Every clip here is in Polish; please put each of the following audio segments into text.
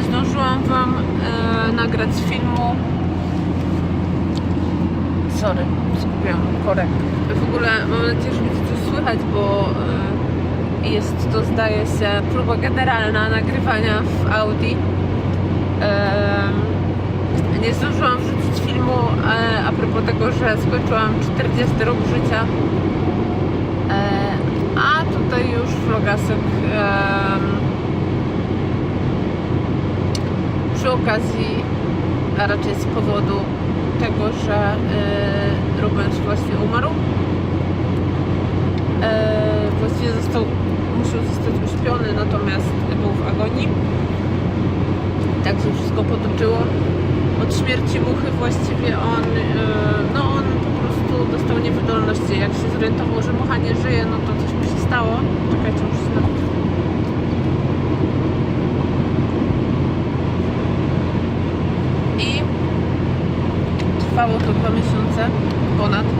nie zdążyłam Wam e, nagrać filmu. Sorry, zgubiłam korek. W ogóle mam nadzieję, że będzie coś słychać, bo e, jest to, zdaje się, próba generalna nagrywania w Audi. Em, nie zdążyłam wrzucić filmu e, a propos tego, że skończyłam 40 rok życia. E, a tutaj już vlogasek em, przy okazji, a raczej z powodu tego, że y, Rubens właśnie umarł. E, właściwie został, musiał zostać uśpiony, natomiast był w agonii. Tak się wszystko potoczyło. Od śmierci muchy właściwie on, y, no on po prostu dostał niewydolność. Jak się zorientował, że mucha nie żyje, no to coś mu się stało. Czekajcie, muszę się nawet I trwało to miesiące ponad.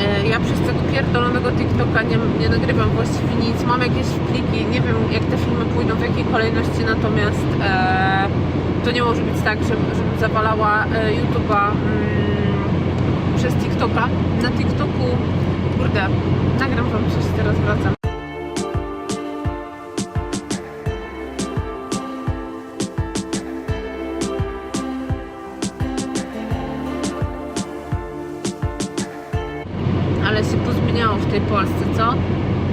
E, Ja przez tego pierdolonego TikToka nie, nie nagrywam właściwie nic. Mam jakieś pliki, nie wiem jak te filmy pójdą, w jakiej kolejności, natomiast e, to nie może być tak, żebym, żebym zawalała e, YouTube'a mm, przez TikToka. Na TikToku, kurde, nagram wam coś, teraz wracam. W tej Polsce, co?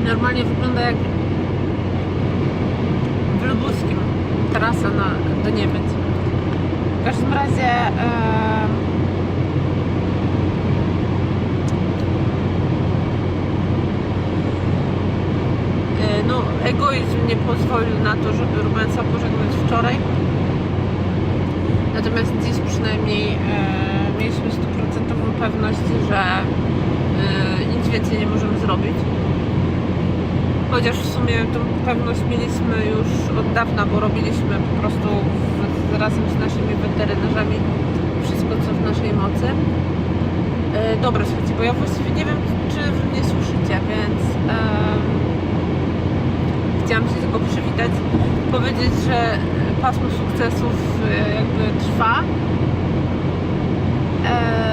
Normalnie wygląda jak w Lubuskim trasa na, do Niemiec. W każdym razie e, no, egoizm nie pozwolił na to, żeby Rubensa pożegnać wczoraj. Natomiast dziś przynajmniej e, mieliśmy stuprocentową pewność, że więcej nie możemy zrobić. Chociaż w sumie tą pewność mieliśmy już od dawna, bo robiliśmy po prostu razem z naszymi weterynarzami wszystko, co w naszej mocy. E, dobra, słuchajcie, bo ja właściwie nie wiem, czy mnie słyszycie, więc em, chciałam się tylko przywitać, powiedzieć, że pasmo sukcesów e, jakby trwa. Eee,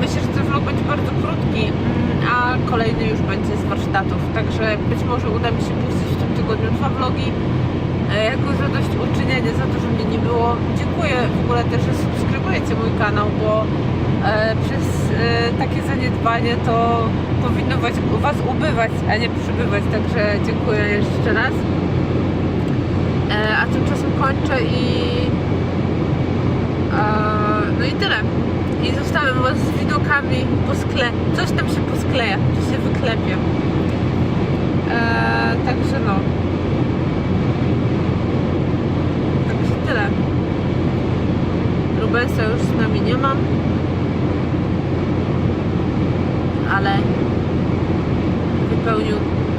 myślę, że ten vlog będzie bardzo krótki, mm, a kolejny już będzie z Także być może uda mi się puścić w tym tygodniu dwa vlogi e, jako zadośćuczynienie za to, że mnie nie było. Dziękuję w ogóle też, że subskrybujecie mój kanał, bo e, przez e, takie zaniedbanie to powinno was, was ubywać, a nie przybywać. Także dziękuję jeszcze raz. E, a tymczasem kończę i e, no i tyle. I zostawiam was z widokami po skle. Coś tam się poskleja, czy się wyklepie. E, także no. Także tyle. Rubensa już z nami nie mam. Ale wypełnił,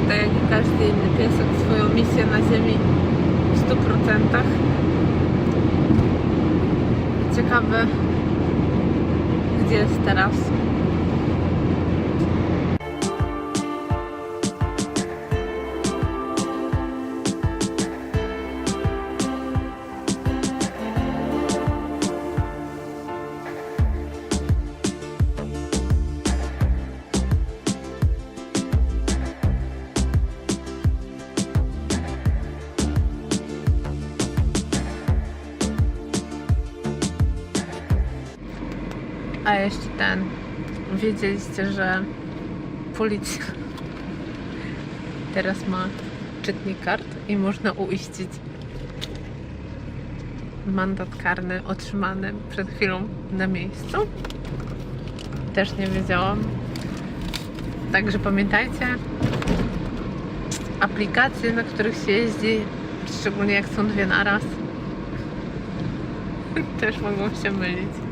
tak jak każdy inny piesek, swoją misję na ziemi w 100%. Ciekawe, gdzie jest teraz. A jeszcze ten. Wiedzieliście, że policja teraz ma czytnik kart i można uiścić mandat karny otrzymany przed chwilą na miejscu. Też nie wiedziałam. Także pamiętajcie, aplikacje, na których się jeździ, szczególnie jak są dwie naraz, też mogą się mylić.